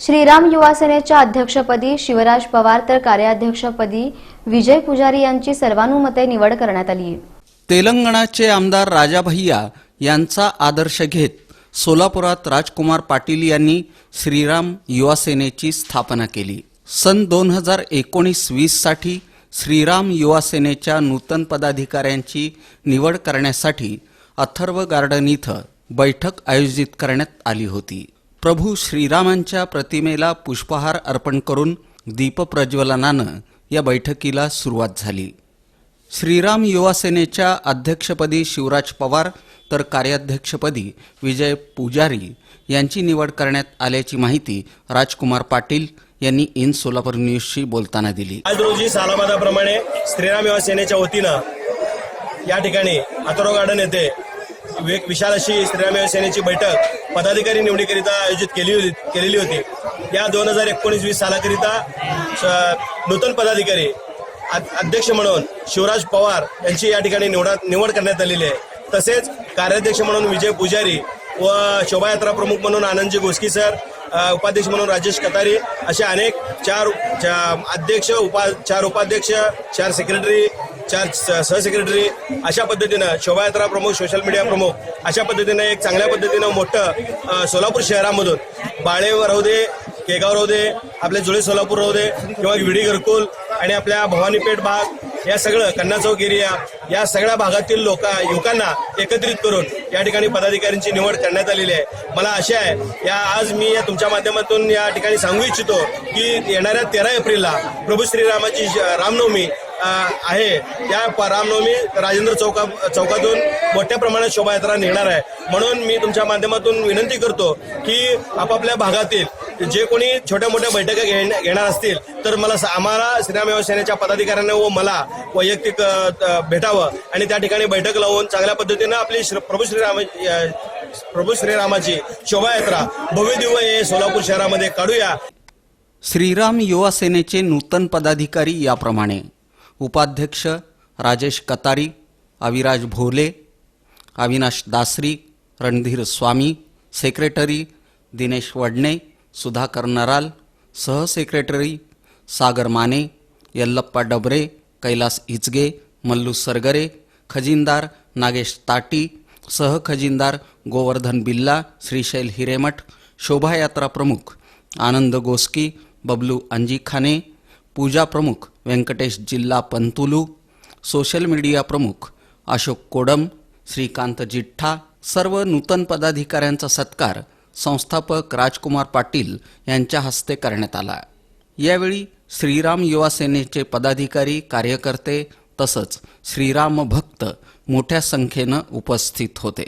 श्रीराम युवा सेनेच्या अध्यक्षपदी शिवराज पवार तर कार्याध्यक्षपदी विजय पुजारी यांची सर्वानुमते निवड करण्यात आली. तेलंगणाचे आमदार राजा भैया यांचा आदर्श घेत सोलापुरात राजकुमार पाटील यांनी श्रीराम युवा सेनेची स्थापना केली. सन दोन हजार एकोणीस वीससाठी श्रीराम युवा सेनेच्या नूतन पदाधिकाऱ्यांची निवड करण्यासाठी अथर्व गार्डन इथं बैठक आयोजित करण्यात आली होती. प्रभू श्रीरामांच्या प्रतिमेला पुष्पहार अर्पण करून दीपप्रज्वलनानं या बैठकीला सुरुवात झाली. श्रीराम युवा सेनेच्या अध्यक्षपदी शिवराज पवार तर कार्याध्यक्षपदी विजय पुजारी यांची निवड करण्यात आल्याची माहिती राजकुमार पाटील यांनी इन सोलापूर न्यूजशी बोलताना दिली. आज रोजी सालाबादाप्रमाणे श्रीराम युवा सेनेच्या वतीनं या ठिकाणी अतरो गार्डन येथे विशाल अशी श्रीराम सेनेची बैठक पदाधिकारी निवडीकरिता आयोजित केली होती केलेली होती. या दोन हजार एकोणीस वीस सालाकरिता नूतन पदाधिकारी अध्यक्ष म्हणून शिवराज पवार यांची या ठिकाणी निवडा निवड करण्यात आलेली आहे. तसेच कार्याध्यक्ष म्हणून विजय पुजारी व शोभायात्रा प्रमुख म्हणून आनंदजी गोसकी सर उपाध्यक्ष म्हणून राजेश कतारी असे अनेक चार अध्यक्ष उपा चार उपाध्यक्ष चार सेक्रेटरी चार सहसेक्रेटरी अशा पद्धतीनं शोभायात्रा प्रमुख सोशल मीडिया प्रमुख अशा पद्धतीनं एक चांगल्या पद्धतीनं मोठं सोलापूर शहरामधून बाळेव राहू दे केगाव राहू दे आपले जुळे सोलापूर राहू दे किंवा विडी घरकुल आणि आपल्या भवानीपेठ भाग या सगळं कन्ना चौक एरिया या सगळ्या भागातील लोक युवकांना एकत्रित करून या ठिकाणी पदाधिकाऱ्यांची निवड करण्यात आलेली आहे. मला आशा आहे या आज मी या तुमच्या माध्यमातून या ठिकाणी सांगू इच्छितो की येणाऱ्या तेरा एप्रिलला प्रभू श्रीरामाची रामनवमी आहे. त्या रामनवमी राजेंद्र चौका चौकातून मोठ्या प्रमाणात शोभायात्रा निघणार आहे. म्हणून मी तुमच्या माध्यमातून विनंती करतो की आपापल्या भागातील जे कोणी छोट्या मोठ्या बैठका घेणार असतील तर मला आम्हाला श्रीराम युवा सेनेच्या पदाधिकाऱ्यांना व मला वैयक्तिक भेटावं आणि त्या ठिकाणी बैठक लावून चांगल्या पद्धतीनं आपली श्री- प्रभू श्रीराम प्रभू श्रीरामाची शोभायात्रा भव्य दिव्य हे सोलापूर शहरामध्ये काढूया. श्रीराम युवा सेनेचे नूतन पदाधिकारी याप्रमाणे. उपाध्यक्ष राजेश कतारी अविराज भोले अविनाश दासरी रणधीर स्वामी सेक्रेटरी दिनेश वडणे सुधाकर नराल सहसेक्रेटरी सागर माने यल्लप्पा डबरे कैलास इचगे मल्लू सरगरे खजिनदार नागेश ताटी सहखजिनदार गोवर्धन बिल्ला श्रीशैल हिरेमठ शोभायात्रा प्रमुख आनंद गोस्की बबलू अंजिखाने पूजा प्रमुख व्यंकटेश जिल्हा पंतुलू सोशल मीडिया प्रमुख अशोक कोडम श्रीकांत जिठ्ठा सर्व नूतन पदाधिकाऱ्यांचा सत्कार संस्थापक राजकुमार पाटील यांच्या हस्ते करण्यात आला. यावेळी श्रीराम युवा सेनेचे पदाधिकारी कार्यकर्ते तसंच श्रीराम भक्त मोठ्या संख्येनं उपस्थित होते.